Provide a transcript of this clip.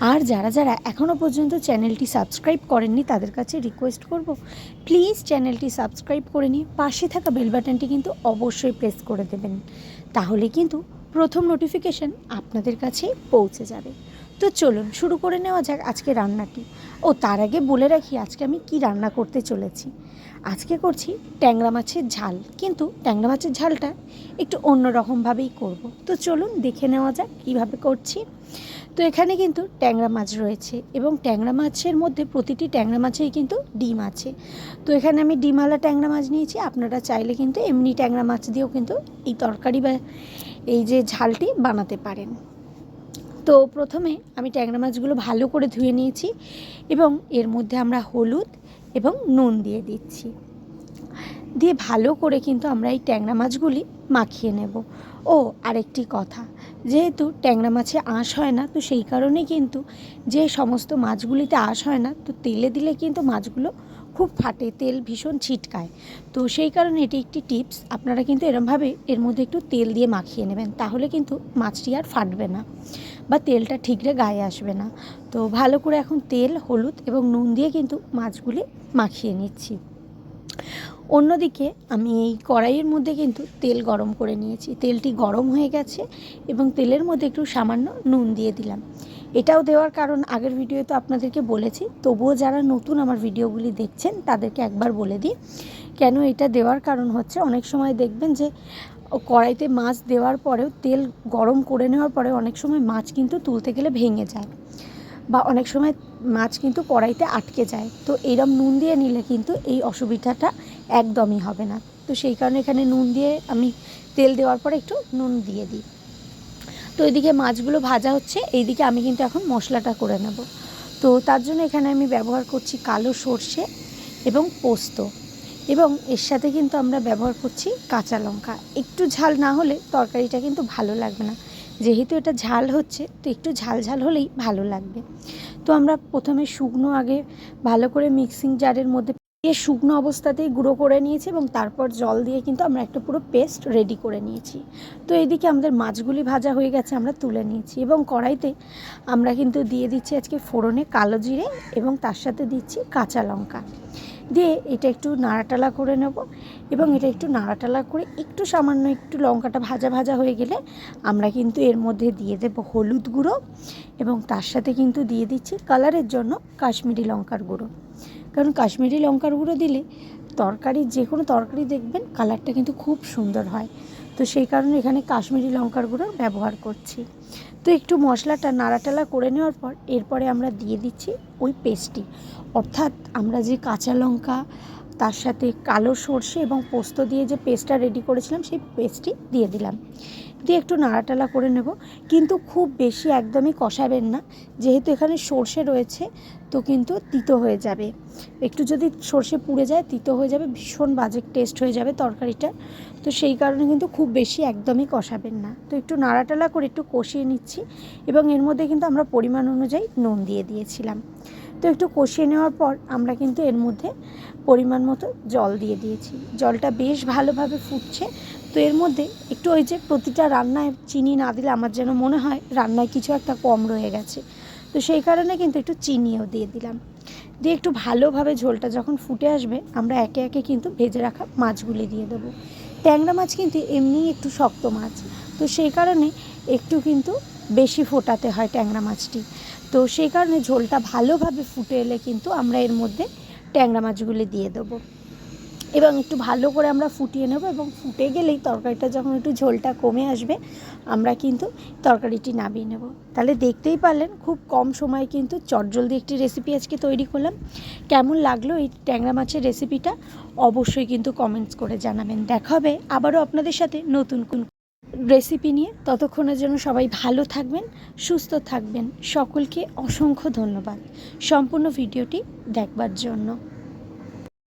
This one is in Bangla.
আর যারা যারা এখনও পর্যন্ত চ্যানেলটি সাবস্ক্রাইব করেননি, তাদের কাছে রিকোয়েস্ট করব প্লিজ চ্যানেলটি সাবস্ক্রাইব করে নিয়ে পাশে থাকা বেল বাটনটি কিন্তু অবশ্যই প্রেস করে দেবেন। তাহলে কিন্তু প্রথম নোটিফিকেশান আপনাদের কাছে পৌঁছে যাবে। তো চলুন, শুরু করে নেওয়া যাক আজকে রান্নাটি। ও, তার আগে বলে রাখি, আজকে আমি কি রান্না করতে চলেছি। আজকে করছি ট্যাংরা মাছের ঝাল, কিন্তু ট্যাংরা মাছের ঝালটা একটু অন্য রকমভাবেই করব। তো চলুন দেখে নেওয়া যাক কীভাবে করছি। তো এখানে কিন্তু ট্যাংরা মাছ রয়েছে এবং ট্যাংরা মাছের মধ্যে প্রতিটি ট্যাংরা মাছেই কিন্তু ডিম আছে। তো এখানে আমি ডিমওয়ালা ট্যাংরা মাছ নিয়েছি, আপনারা চাইলে কিন্তু এমনি ট্যাংরা মাছ দিয়েও কিন্তু এই তরকারি বা এই যে ঝালটি বানাতে পারেন। তো প্রথমে আমি ট্যাংরা মাছগুলো ভালো করে ধুয়ে নিয়েছি এবং এর মধ্যে আমরা হলুদ এবং নুন দিয়ে দিচ্ছি। দিয়ে ভালো করে কিন্তু আমরা এই ট্যাংরা মাছগুলি মাখিয়ে নেব। ও, আরেকটি কথা, যেহেতু ট্যাংরা মাছে আঁশ হয় না, তো সেই কারণে কিন্তু যে সমস্ত মাছগুলিতে আঁশ হয় না, তো তেলে দিলে কিন্তু মাছগুলো খুব ফাটে, তেল ভীষণ ছিটকায়। তো সেই কারণে এটি একটি টিপস। আপনারা কিন্তু এরমভাবে এর মধ্যে একটু তেল দিয়ে মাখিয়ে নেবেন, তাহলে কিন্তু মাছটি আর ফাটবে না বা তেলটা ঠিকরে গায়ে আসবে না। তো ভালো করে এখন তেল, হলুদ এবং নুন দিয়ে কিন্তু মাছগুলি মাখিয়ে নিচ্ছি। অন্যদিকে আমি এই কড়াইয়ের মধ্যে কিন্তু তেল গরম করে নিয়েছি। তেলটি গরম হয়ে গেছে এবং তেলের মধ্যে একটু সামান্য নুন দিয়ে দিলাম। এটাও দেওয়ার কারণ, আগের ভিডিও তো আপনাদেরকে বলেছি, তবুও যারা নতুন আমার ভিডিওগুলি দেখছেন, তাদেরকে একবার বলে দিই, কেন এটা দেওয়ার কারণ হচ্ছে অনেক সময় দেখবেন যে কড়াইতে মাছ দেওয়ার পরেও তেল গরম করে নেওয়ার পরে অনেক সময় মাছ কিন্তু তুলতে গেলে ভেঙে যায় বা অনেক সময় মাছ কিন্তু কড়াইতে আটকে যায়। তো এইরকম নুন দিয়ে নিলে কিন্তু এই অসুবিধাটা একদমই হবে না। তো সেই কারণে এখানে নুন দিয়ে আমি তেল দেওয়ার পরে একটু নুন দিয়ে দিই। তো এদিকে মাছগুলো ভাজা হচ্ছে, এইদিকে আমি কিন্তু এখন মশলাটা করে নেব। তো তার জন্য এখানে আমি ব্যবহার করছি কালো সর্ষে এবং পোস্ত এবং এর সাথে কিন্তু আমরা ব্যবহার করছি কাঁচা লঙ্কা। একটু ঝাল না হলে তরকারিটা কিন্তু ভালো লাগবে না। যেহেতু এটা ঝাল হচ্ছে, তো একটু ঝাল ঝাল হলেই ভালো লাগবে। তো আমরা প্রথমে শুকনো আগে ভালো করে মিক্সিং জারের মধ্যে দিয়ে শুকনো অবস্থাতেই গুঁড়ো করে নিয়েছি এবং তারপর জল দিয়ে কিন্তু আমরা একটা পুরো পেস্ট রেডি করে নিয়েছি। তো এইদিকে আমাদের মাছগুলি ভাজা হয়ে গেছে, আমরা তুলে নিয়েছি এবং কড়াইতে আমরা কিন্তু দিয়ে দিচ্ছি আজকে ফোড়নে কালো জিরে এবং তার সাথে দিচ্ছি কাঁচা লঙ্কা। দিয়ে এটা একটু নাড়াটালা করে নেব। এবং এটা একটু নাড়াটালা করে একটু সামান্য একটু লঙ্কাটা ভাজা ভাজা হয়ে গেলে আমরা কিন্তু এর মধ্যে দিয়ে দেব হলুদ গুঁড়ো এবং তার সাথে কিন্তু দিয়ে দিচ্ছি কালারের জন্য কাশ্মীরি লঙ্কার গুঁড়ো। কারণ কাশ্মীরি লঙ্কার গুঁড়ো দিলে তরকারি, যে কোনো তরকারি দেখবেন কালারটা কিন্তু খুব সুন্দর হয়। তো সেই কারণে এখানে কাশ্মীরি লঙ্কার গুঁড়ো ব্যবহার করছি। তো একটু মশলাটা নাড়াটালা করে নেওয়ার পর এরপরে আমরা দিয়ে দিচ্ছি ওই পেস্টটি। অর্থাৎ আমরা যে কাঁচা লঙ্কা তার সাথে কালো সর্ষে এবং পোস্ত দিয়ে যে পেস্টটা রেডি করেছিলাম, সেই পেস্টটি দিয়ে দিলাম। দিয়ে একটু নাড়াটালা করে নেব। কিন্তু খুব বেশি একদমই কষাবেন না। যেহেতু এখানে সর্ষে রয়েছে, তো কিন্তু তিতো হয়ে যাবে। একটু যদি সর্ষে পুড়ে যায়, তিতো হয়ে যাবে, ভীষণ বাজে টেস্ট হয়ে যাবে তরকারিটা। তো সেই কারণে কিন্তু খুব বেশি একদমই কষাবেন না। তো একটু নাড়াটালা করে একটু কষিয়ে নিচ্ছি এবং এর মধ্যে কিন্তু আমরা পরিমাণ অনুযায়ী নুন দিয়ে দিয়েছিলাম। তো একটু কষিয়ে নেওয়ার পর আমরা কিন্তু এর মধ্যে পরিমাণ মতো জল দিয়ে দিয়েছি। জলটা বেশ ভালোভাবে ফুটছে। তো এর মধ্যে একটু ওই যে প্রতিটা রান্নায় চিনি না দিলে আমার যেন মনে হয় রান্নায় কিছু একটা কম রয়ে গেছে। তো সেই কারণে কিন্তু একটু চিনিও দিয়ে দিলাম। দিয়ে একটু ভালোভাবে ঝোলটা যখন ফুটে আসবে, আমরা একে একে কিন্তু ভেজে রাখা মাছগুলি দিয়ে দেবো। ট্যাংরা মাছ কিন্তু এমনিই একটু শক্ত মাছ। তো সেই কারণে একটু কিন্তু বেশি ফোটাতে হয় ট্যাংরা মাছটি। তো সেই কারণে ঝোলটা ভালোভাবে ফুটে এলে কিন্তু আমরা এর মধ্যে ট্যাংরা মাছগুলি দিয়ে দেবো। এবং একটু ভালো করে আমরা ফুটিয়ে নেব এবং ফুটে গেলেই তরকারিটা যখন একটু ঝোলটা কমে আসবে, আমরা কিন্তু তরকারিটি নামিয়ে নেব। তাহলে দেখতেই পারলেন, খুব কম সময়ে কিন্তু চটজলদি একটি রেসিপি আজকে তৈরি করলাম। কেমন লাগল এই ট্যাংরা মাছের রেসিপিটা অবশ্যই কিন্তু কমেন্টস করে জানাবেন। দেখা হবে আবারও আপনাদের সাথে নতুন কোন রেসিপি নিয়ে ততক্ষণের জন্য সবাই ভালো থাকবেন, সুস্থ থাকবেন। সকলকে অসংখ্য ধন্যবাদ। সম্পূর্ণ ভিডিওটি দেখবার জন্য।